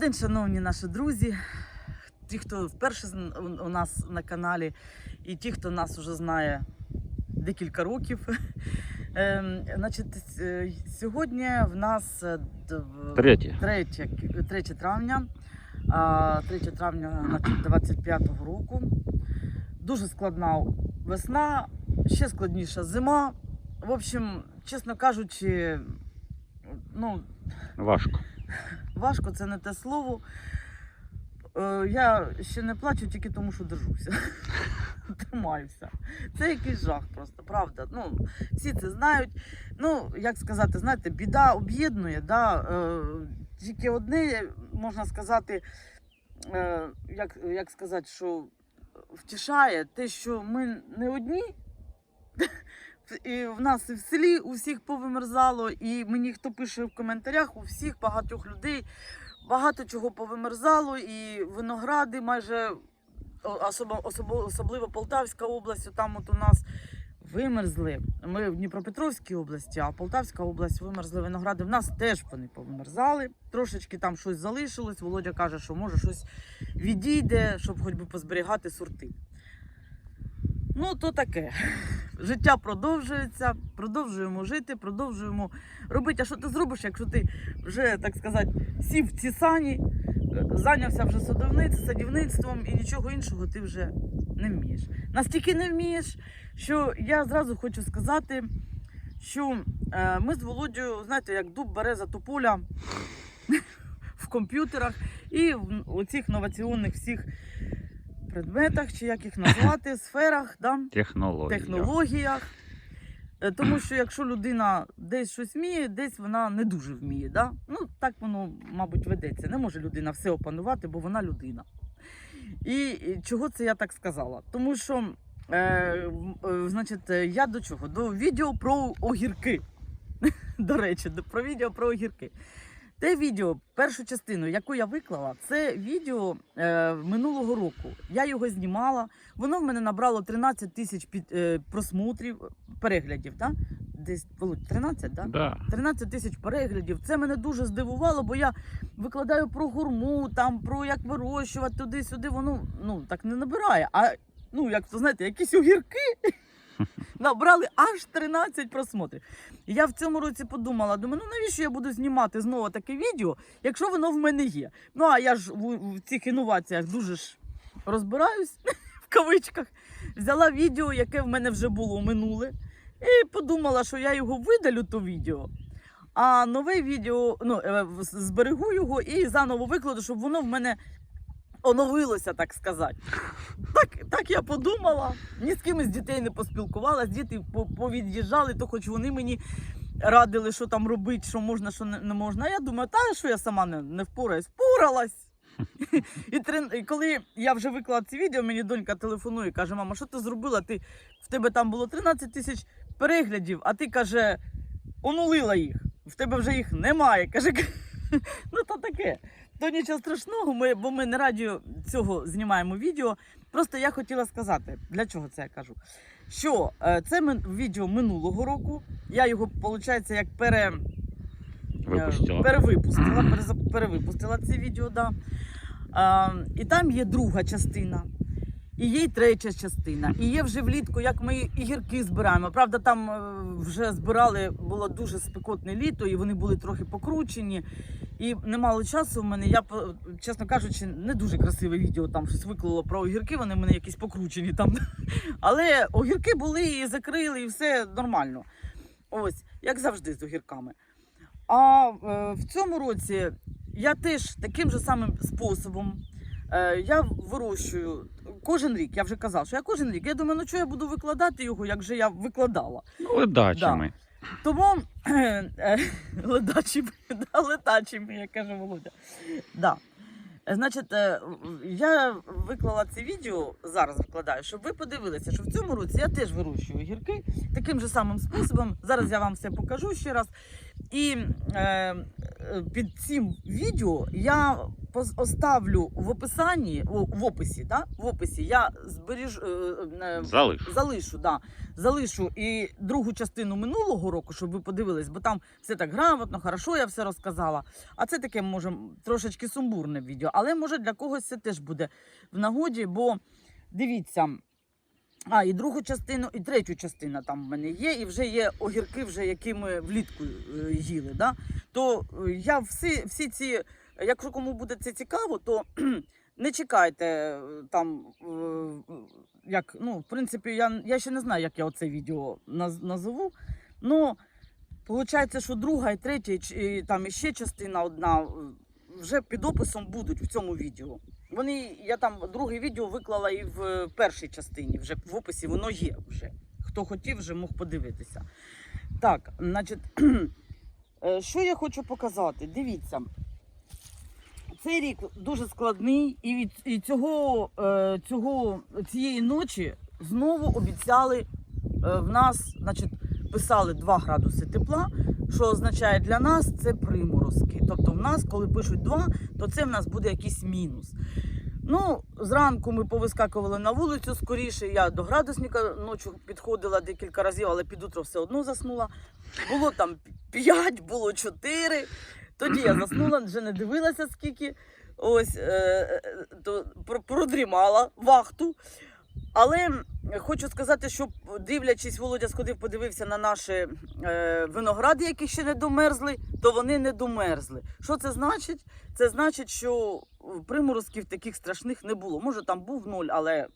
день, шановні наші друзі, ті, хто вперше у- нас на каналі, і ті, хто нас вже знає декілька років. Ем, Значить, е, сьогодні в нас е, д- в- Третє. 3, 3 травня, 3 травня 25-го року. Дуже складна весна, ще складніша зима. В общем, чесно кажучи, ну, Важко. важко це не те слово. Е, Я ще не плачу тільки тому, що держуся. Тримаюся. Це якийсь жах просто, правда. Ну, всі це знають. Ну, як сказати, знаєте, біда об'єднує. Да? Е, Тільки одне можна сказати, е, як, як сказати, що втішає те, що ми не одні. І в нас і в селі у всіх повимерзало, і мені хто пише в коментарях, у всіх багатьох людей багато чого повимерзало, і виногради майже о- особо, особо, особливо Полтавська область, там от у нас вимерзли. Ми в Дніпропетровській області, а Полтавська область вимерзли виногради. В нас теж вони повимерзали. Трошечки там щось залишилось. Володя каже, що може щось відійде, щоб хоч би позберігати сорти. Ну, то таке. Життя продовжується, продовжуємо жити, продовжуємо робити. А що ти зробиш, якщо ти вже, так сказати, сів в ці сані, зайнявся вже садівництвом, садівництвом і нічого іншого ти вже не вмієш. Настільки не вмієш, що я зразу хочу сказати, що е, ми з Володю, знаєте, як дуб береза тополя в комп'ютерах і в оцих новаційних всіх предметах, чи як їх назвати, сферах. Да? Технологія. технологіях. Е, Тому що якщо людина десь щось вміє, десь вона не дуже вміє. Да? Ну, так воно, мабуть, ведеться. Не може людина все опанувати, бо вона людина. І і чого це я так сказала? Тому що, е, е, значить, е, я до чого? До відео про огірки. До речі, про відео про огірки. Те відео, першу частину, яку я виклала, це відео е, минулого року. Я його знімала. Воно в мене набрало 13 тисяч під, е, просмотрів, переглядів. Да? Десь Володь, 13, да? Да. 13 тисяч переглядів. Це мене дуже здивувало, бо я викладаю про гурму, там про як вирощувати туди-сюди. Воно ну так не набирає. А ну як то знаєте, якісь огірки набрали аж 13 просмотрів. Я в цьому році подумала: думаю, ну навіщо я буду знімати знову таке відео, якщо воно в мене є. Ну а я ж в, в цих інноваціях дуже ж розбираюсь в кавичках. Взяла відео, яке в мене вже було минуле, і подумала, що я його видалю, то відео. А нове відео ну, е, зберегу його і заново викладу, щоб воно в мене оновилося, так сказати. Так, так я подумала. Ні з ким із дітей не поспілкувалася, діти по- повід'їжджали, то хоч вони мені радили, що там робити, що можна, що не, можна. А я думаю, та що я сама не, не впораюсь, впоралась. І, трен- коли я вже виклала це відео, мені донька телефонує каже: мама, що ти зробила? Ти, в тебе там було 13 тисяч переглядів, а ти каже, онулила їх. В тебе вже їх немає. Каже, ну то таке. То нічого страшного, ми, бо ми не раді цього знімаємо відео. Просто я хотіла сказати, для чого це я кажу. Що е, це ми- відео минулого року. Я його, виходить, як пере, Випустила. Е, Перевипустила, перезап- перевипустила це відео, да. А, і там є друга частина. І є й третя частина. І є вже влітку, як ми і гірки збираємо. Правда, там е, вже збирали, було дуже спекотне літо, і вони були трохи покручені. І немало часу в мене. Я, чесно кажучи, не дуже красиве відео там щось виклало про огірки, вони в мене якісь покручені там. Але огірки були і закрили, і все нормально. Ось, як завжди з огірками. А е, в цьому році я теж таким же самим способом. Е, я вирощую кожен рік, я вже казав, що я кожен рік. Я думаю, ну що я буду викладати його, як же я викладала. Ну, ледачами. Тому е, ледачими, да, летачими, як каже Володя. Да. Значить, е, я виклала це відео, зараз викладаю, щоб ви подивилися, що в цьому році я теж вирощую гірки таким же самим способом. Зараз я вам все покажу ще раз. І е, е, під цим відео я оставлю в описанні, в описі, да? в описі я зберіж, е, е, Залиш. залишу, да, залишу і другу частину минулого року, щоб ви подивились, бо там все так грамотно, хорошо, я все розказала. А це таке, може, трошечки сумбурне відео, але може для когось це теж буде в нагоді, бо дивіться. А, і другу частину, і третю частину там в мене є, і вже є огірки, вже які ми влітку е, їли. Да? То е, я всі, всі ці, якщо кому буде це цікаво, то не чекайте е, там, як, ну, в принципі, я, я ще не знаю, як я оце відео наз, назову. Ну, виходить, що друга і третя, і, ч- і там іще частина одна вже під описом будуть в цьому відео. Вони, я там друге відео виклала і в е, першій частині, вже в описі воно є вже. Хто хотів, вже мог подивитися. Так, значить, е, що я хочу показати? Дивіться. Цей рік дуже складний, і від і цього, е, цього цієї ночі знову обіцяли в нас, значить, писали 2 градуси тепла, що означає для нас це приморозки. Нас, коли пишуть 2, то це в нас буде якийсь мінус. Ну, зранку ми повискакували на вулицю скоріше. Я до градусника ночі підходила декілька разів, але під утро все одно заснула. Було там 5, було 4. Тоді я заснула, вже не дивилася скільки. Ось е, е, то продрімала вахту. Але хочу сказати, що дивлячись, Володя сходив, подивився на наші е, виногради, які ще не домерзли, то вони не домерзли. Що це значить? Це значить, що приморозків таких страшних не було. Може, там був нуль, але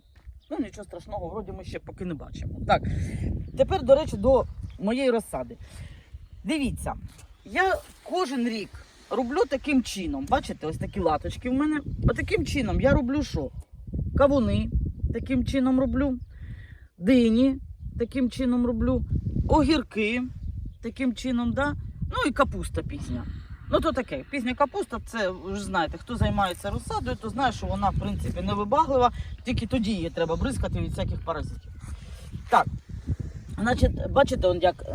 ну, нічого страшного, вроді ми ще поки не бачимо. Так, тепер, до речі, до моєї розсади. Дивіться, я кожен рік роблю таким чином. Бачите, ось такі латочки в мене. Отаким чином я роблю що? Кавуни таким чином роблю, дині таким чином роблю, огірки таким чином, да? ну і капуста пізня. Ну, то таке, пізня капуста, це вже знаєте, хто займається розсадою, то знає, що вона, в принципі, невибаглива, тільки тоді її треба бризкати від всяких паразитів. Так. Значить, бачите, он як е,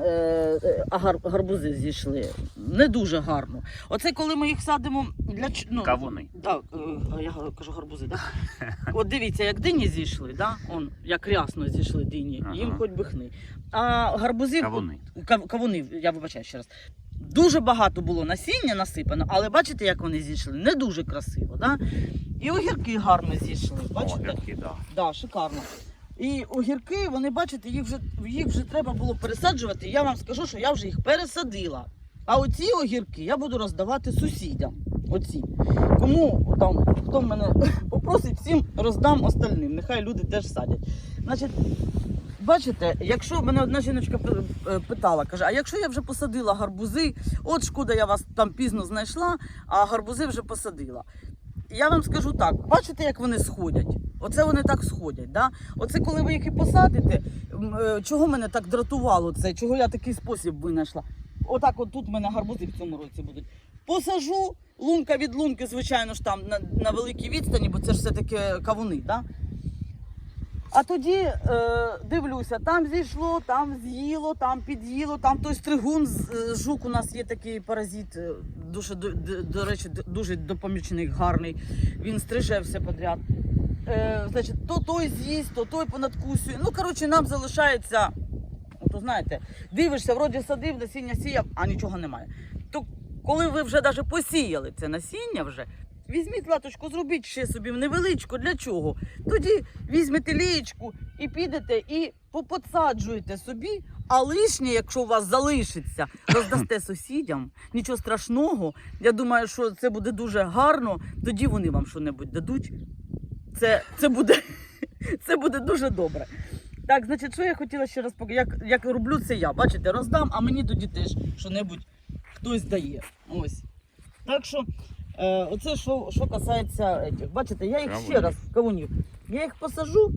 е, агар- гарбузи зійшли. Не дуже гарно. Оце коли ми їх садимо для ч- ну, Кавуни. Так, е, я кажу гарбузи, так? От дивіться, як дині зійшли, да? Он, як рясно зійшли дині, Ага. їм хоч би хни. А гарбузів, Кавуни. кав- кавуни, я вибачаю ще раз. Дуже багато було насіння насипано, але бачите, як вони зійшли? Не дуже красиво, да? І огірки гарно зійшли. Бачите? Огірки, да. Да, шикарно. І огірки, вони бачите, їх вже, їх вже треба було пересаджувати. Я вам скажу, що я вже їх пересадила. А оці огірки я буду роздавати сусідям. Оці. Кому там, хто мене попросить, всім роздам остальним. Нехай люди теж садять. Значить, бачите, якщо мене одна жіночка е, питала, каже, а якщо я вже посадила гарбузи, от шкода, я вас там пізно знайшла, а гарбузи вже посадила. Я вам скажу так, бачите, як вони сходять? Оце вони так сходять. Да? Оце коли ви їх і посадите, е, чого мене так дратувало це, чого я такий спосіб винайшла. Отак от тут в мене гарбузи в цьому році будуть. Посажу, лунка від лунки, звичайно ж там на, на великій відстані, бо це ж все-таки кавуни. Да? А тоді е, дивлюся, там зійшло, там з'їло, там під'їло, там той стригун, е, жук у нас є такий паразит, е, дуже, до, до, речі, дуже допомічник, гарний. Він стриже все подряд. Е, значить, то той з'їсть, то той понадкусує. Ну, коротше, нам залишається, то знаєте, дивишся, вроді садив, насіння сіяв, а нічого немає. То коли ви вже навіть посіяли це насіння вже, візьміть латочку, зробіть ще собі невеличку. Для чого? Тоді візьмете лієчку і підете і поподсаджуєте собі, а лишнє, якщо у вас залишиться, роздасте сусідям. Нічого страшного. Я думаю, що це буде дуже гарно. Тоді вони вам що-небудь дадуть. Це, це, буде, це буде дуже добре. Так, значить, що я хотіла ще раз показати, як, як роблю це я. Бачите, роздам, а мені тоді теж що-небудь хтось дає. Ось. Так що, е, оце що, що касається этих. Бачите, я їх ще раз кавунів. Я їх посажу.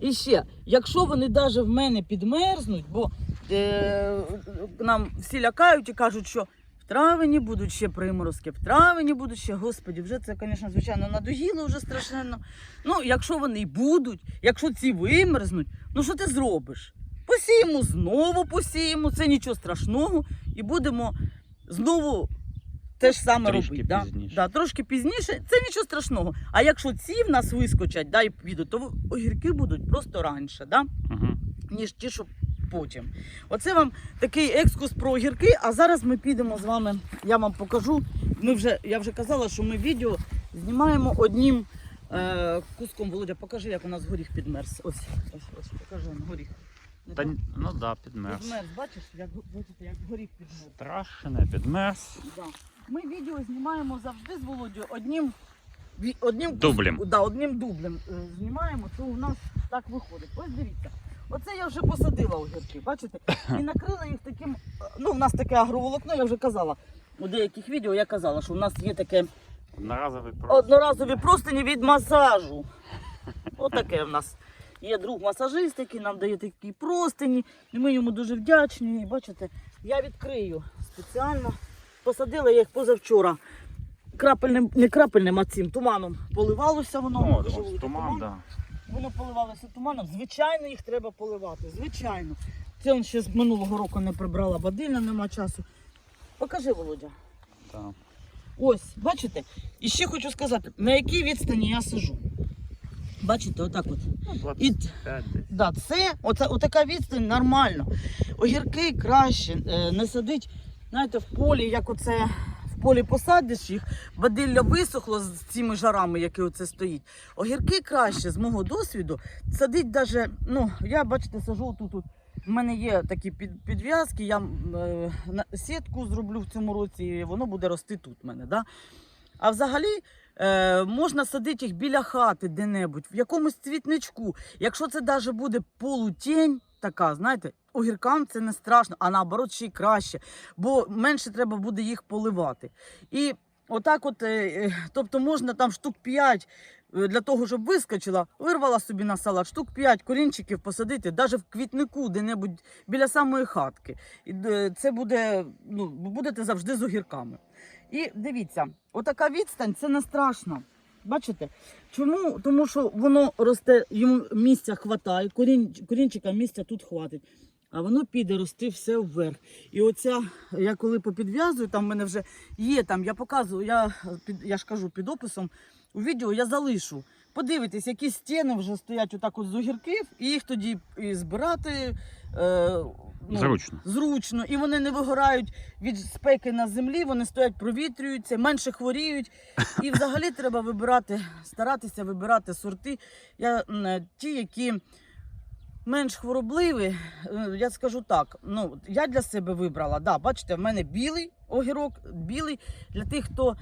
І ще, якщо вони навіть в мене підмерзнуть, бо е, нам всі лякають і кажуть, що травені будуть ще приморозки, в травені будуть ще, господі, вже це, звісно, звичайно, надоїло вже страшенно. Ну, якщо вони й будуть, якщо ці вимерзнуть, ну що ти зробиш? Посіємо, знову посіємо, це нічого страшного, і будемо знову те ж саме Трішки робити. Да? Да, трошки пізніше, це нічого страшного. А якщо ці в нас вискочать, да, і підуть, то огірки будуть просто раніше, да? Угу. ніж ті, що потім. Оце вам такий екскурс про огірки. А зараз ми підемо з вами. Я вам покажу. Ми вже, я вже казала, що ми відео знімаємо одним е, куском. Володя, покажи, як у нас горіх підмерз. Ось, ось, ось, покажи нам горіх. Та, так? ну да, підмерз. Підмерз, бачиш, як, бачите, як горіх підмерз. Страшне, підмерз. Да. Ми відео знімаємо завжди з Володю одним, одним Дублем. Да, одним дублем е, знімаємо, то у нас так виходить. Ось дивіться. Оце я вже посадила огірки, бачите? І накрила їх таким. Ну, у нас таке агроволокно, я вже казала. У деяких відео я казала, що у нас є таке Одноразовий просто. одноразові простині від масажу. Отаке в нас. Є друг масажист, який нам дає такі простині. І ми йому дуже вдячні. І бачите, я відкрию спеціально. Посадила я їх позавчора. Крапельним, не крапельним, а цим туманом поливалося воно. Ну, ось великий туман, да. Воно поливалося туманом. Звичайно, їх треба поливати. Звичайно. Це он ще з минулого року не прибрала бадильня, нема часу. Покажи, Володя. да. Ось, бачите? І ще хочу сказати, на якій відстані я сижу. Бачите, отак от. Ну, І да, це оце, отака відстань нормально. Огірки краще е, не садить, знаєте, в полі, як оце полі посадиш їх, бадилля висохло з цими жарами, які оце стоїть. Огірки краще, з мого досвіду, садить даже, ну, я, бачите, сажу тут. тут. У мене є такі підв'язки, я е, сітку зроблю в цьому році, і воно буде рости тут в мене. Да? А взагалі е, можна садити їх біля хати де-небудь, в якомусь цвітничку. Якщо це навіть буде полутінь, така, знаєте, огіркам це не страшно, а наоборот ще й краще, бо менше треба буде їх поливати. І отак, от, е, е, тобто можна там штук 5 для того, щоб вискочила, вирвала собі на салат штук 5 корінчиків посадити, навіть в квітнику, де-небудь біля самої хатки. І е, це буде, ну, будете завжди з огірками. І дивіться, отака відстань це не страшно. Бачите? Чому? Тому що воно росте, йому місця хватає, корінчика місця тут хватить. А воно піде рости все вверх. І оця, я коли попідв'язую, там в мене вже є, там я показую, я, під, я ж кажу під описом у відео я залишу. Подивитись, які стіни вже стоять отак от з огірків, і їх тоді і збирати. Е, ну, Зручно. зручно, і вони не вигорають від спеки на землі, вони стоять, провітрюються, менше хворіють. І взагалі треба вибирати, старатися вибирати сорти. Я, е, ті, які менш хворобливі, е, я скажу так. Ну, я для себе вибрала. Да, бачите, в мене білий огірок, білий для тих, хто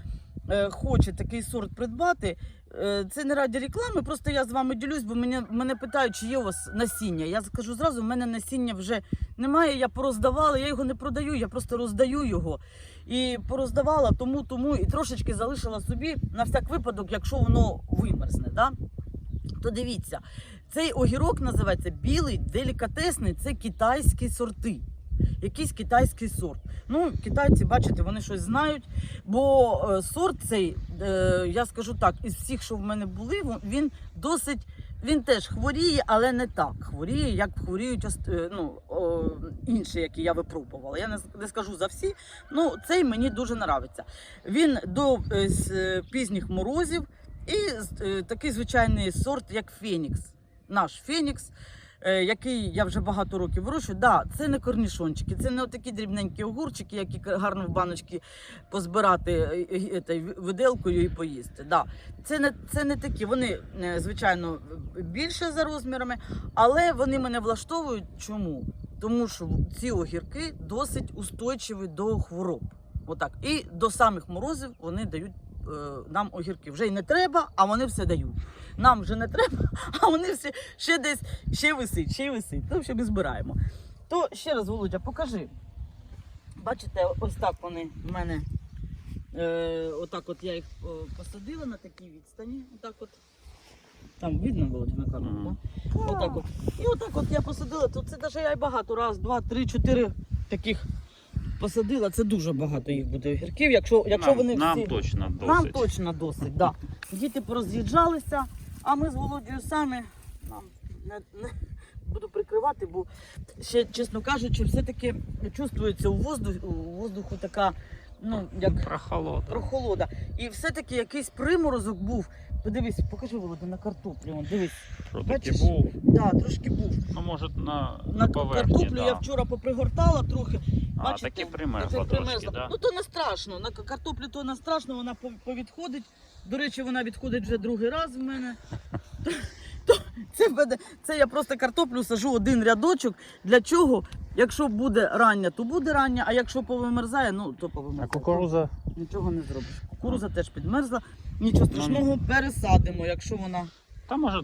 е, хоче такий сорт придбати. Е, Це не раді реклами, просто я з вами ділюсь, бо мене, мене питають, чи є у вас насіння. Я скажу зразу, в мене насіння вже немає, я пороздавала, я його не продаю, я просто роздаю його. І пороздавала тому, тому і трошечки залишила собі на всяк випадок, якщо воно вимерзне. Да? То дивіться, цей огірок називається білий делікатесний, це китайські сорти. Якийсь китайський сорт. Ну, китайці, бачите, вони щось знають. Бо е, сорт цей, е, я скажу так, із всіх, що в мене були, він досить. Він теж хворіє, але не так хворіє, як хворіють е, ну, інші, які я випробувала. Я не, скажу за всі. Ну, цей мені дуже подобається. Він до пізніх морозів і такий звичайний сорт, як Фенікс. Наш Фенікс, е, який я вже багато років вирощую. Да, це не корнішончики, це не такі дрібненькі огурчики, які гарно в баночки позбирати е, е, виделкою і поїсти. Да. Це не, це не такі. Вони, звичайно, більше за розмірами, але вони мене влаштовують. Чому? Тому що ці огірки досить устойчиві до хвороб. Отак. І до самих морозів вони дають нам огірки. Вже й не треба, а вони все дають. Нам вже не треба, а вони всі ще десь ще висить, ще й висить. То ще ми збираємо. То ще раз, Володя, покажи. Бачите, ось так вони в мене. Е, отак от я їх посадила на такій відстані. Отак от. Там видно, Володя, на камеру, так? Отак от. І отак от я посадила. То це навіть я й багато. Раз, два, три, чотири таких посадила. Це дуже багато їх буде огірків. Якщо, якщо нам, вони нам точно досить. Нам точно досить, да. Діти пороз'їжджалися, а ми з Володією самі нам не, не буду прикривати, бо ще, чесно кажучи, все-таки чувствується у воздуху, у воздуху така ну, як Прохолода. прохолода. І все-таки якийсь приморозок був. Подивись, покажи Володя на картоплю. Он, дивись. Що таки Бачиш? був? Да, трошки був. Ну, може, на, На поверхні, картоплю да. я вчора попригортала трохи. А, бачите, таки примерзла Таке трошки, примерзла. да? Ну то не страшно. На картоплі то не страшно, вона по- повідходить. До речі, вона відходить вже другий раз в мене. То, то, це, буде, це я просто картоплю сажу один рядочок. Для чого? Якщо буде рання, то буде рання, а якщо повимерзає, ну то повимерзає. А кукуруза Нічого не зробиш. Кукуруза теж підмерзла. Нічого страшного, пересадимо, якщо вона Та може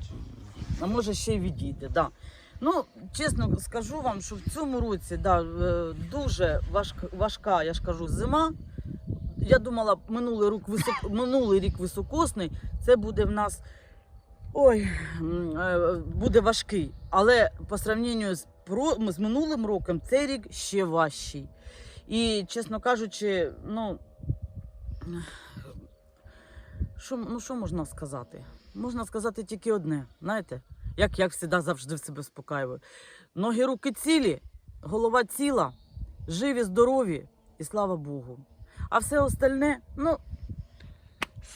а може ще й відійде. Да. Ну, чесно скажу вам, що в цьому році да, е, дуже важка, важка, я ж кажу, зима. Я думала, минулий рік, висок, минулий рік високосний, це буде в нас ой, е, буде важкий. Але по сравненню з, з минулим роком цей рік ще важчий. І, чесно кажучи, ну. Що, ну, що можна сказати? Можна сказати тільки одне, знаєте, як я завжди завжди в себе спокаюю. Ноги, руки цілі, голова ціла, живі, здорові і слава Богу. А все остальне, ну,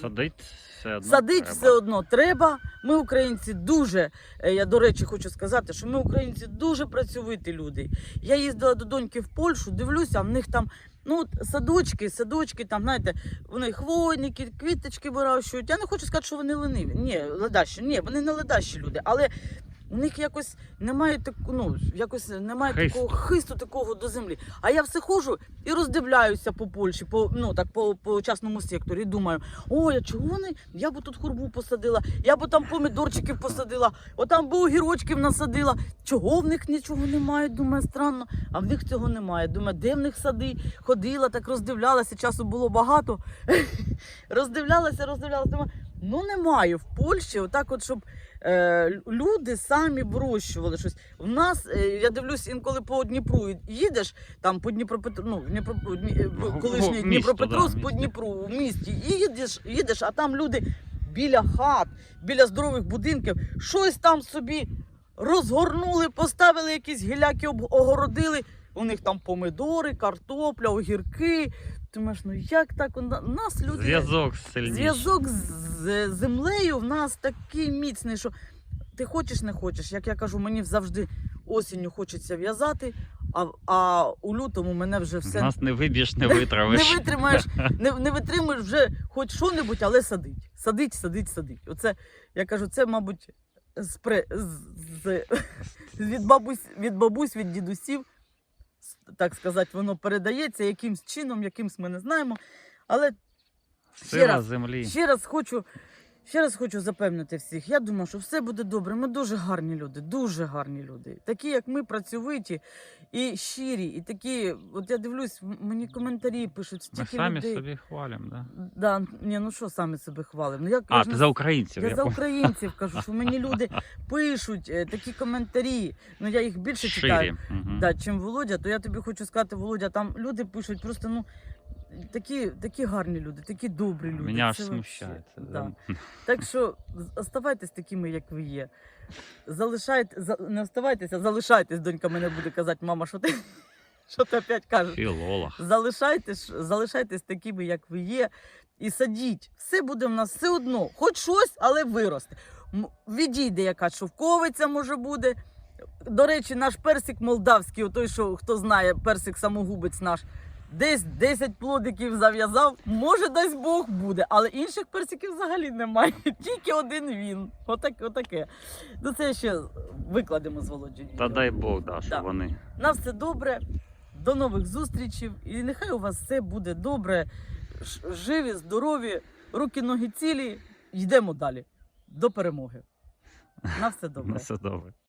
садить все одно. садить треба. все одно треба. Ми, українці, дуже, е, я до речі, хочу сказати, що ми, українці, дуже працьовиті люди. Я їздила до доньки в Польщу, дивлюся, в них там. Ну, от садочки, садочки, там, знаєте, вони хвойники, квіточки вирощують. Я не хочу сказати, що вони лениві. Ні, ледащі, ні, вони не ледащі люди, але у них якось немає так, ну, якось немає Хисту. такого хисту такого до землі. А я все ходжу і роздивляюся по Польщі, по ну так по, по частному секторі. І думаю, ой, а чого вони? Я б тут хурбу посадила, я б там помідорчиків посадила, отам би огірочків насадила. Чого в них нічого немає? Думаю, странно. А в них цього немає. Думаю, де в них сади? Ходила, так роздивлялася, часу було багато. роздивлялася, роздивлялася. Думаю, ну немає в Польщі, отак, от щоб е, люди самі вирощували щось. У нас, е, я дивлюсь, інколи по Дніпру їдеш, там по Дніпропетр... ну, Дніпро... Дні... е, колишній місто, Дніпропетровськ да, по. Дніпру в місті. І їдеш, їдеш, а там люди біля хат, біля здорових будинків, щось там собі розгорнули, поставили якісь гіляки, огородили. У них там помидори, картопля, огірки. Думаєш, ну як так? У нас люди. Зв'язок сильніший. Зв'язок з землею в нас такий міцний, що ти хочеш, не хочеш. Як я кажу, мені завжди осінню хочеться в'язати, а, а у лютому мене вже все Нас не виб'єш, не не витравиш. витримаєш, не, не витримуєш вже хоч що-небудь, але садить. Садить, садить, садить. Оце, я кажу, це, мабуть, з, з, з, від, бабусь, від бабусь, від дідусів, так сказати, воно передається якимсь чином, якимсь ми не знаємо. Але ще раз, землі. Ще раз хочу, ще раз хочу запевнити всіх. Я думаю, що все буде добре. Ми дуже гарні люди, дуже гарні люди. Такі, як ми, працьовиті і щирі, і такі. От я дивлюсь, мені коментарі пишуть Ми стільки самі людей. собі хвалимо, да? Да, ні, ну що самі себе хвалимо? Ну, я, А, ти за українців. я я за українців кажу, що мені люди пишуть е, такі коментарі. Ну я їх більше читаю. Мгм. Да, чим Володя, то я тобі хочу сказати, Володя, там люди пишуть просто ну такі, такі гарні люди, такі добрі люди. Мене аж смущає. Да. Так що оставайтесь такими, як ви є. Залишайте, за, не оставайтеся, залишайтесь, донька мене буде казати, мама, що ти, що ти опять кажеш? Філолог. Залишайтесь, залишайтесь такими, як ви є, і садіть. Все буде в нас все одно. Хоч щось, але виросте. М- Відійде якась шовковиця, може буде. До речі, наш персик молдавський, той, що хто знає, персик самогубець наш. Десь 10 плодиків зав'язав, може, дасть Бог буде, але інших персиків взагалі немає. Тільки один він. Отак, отаке. Ну це ще викладемо з Володією. Та дай Бог, да, щоб Да. вони. На все добре. До нових зустрічей. І нехай у вас все буде добре. Живі, здорові, руки, ноги цілі. Йдемо далі. До перемоги. На все добре. На все добре.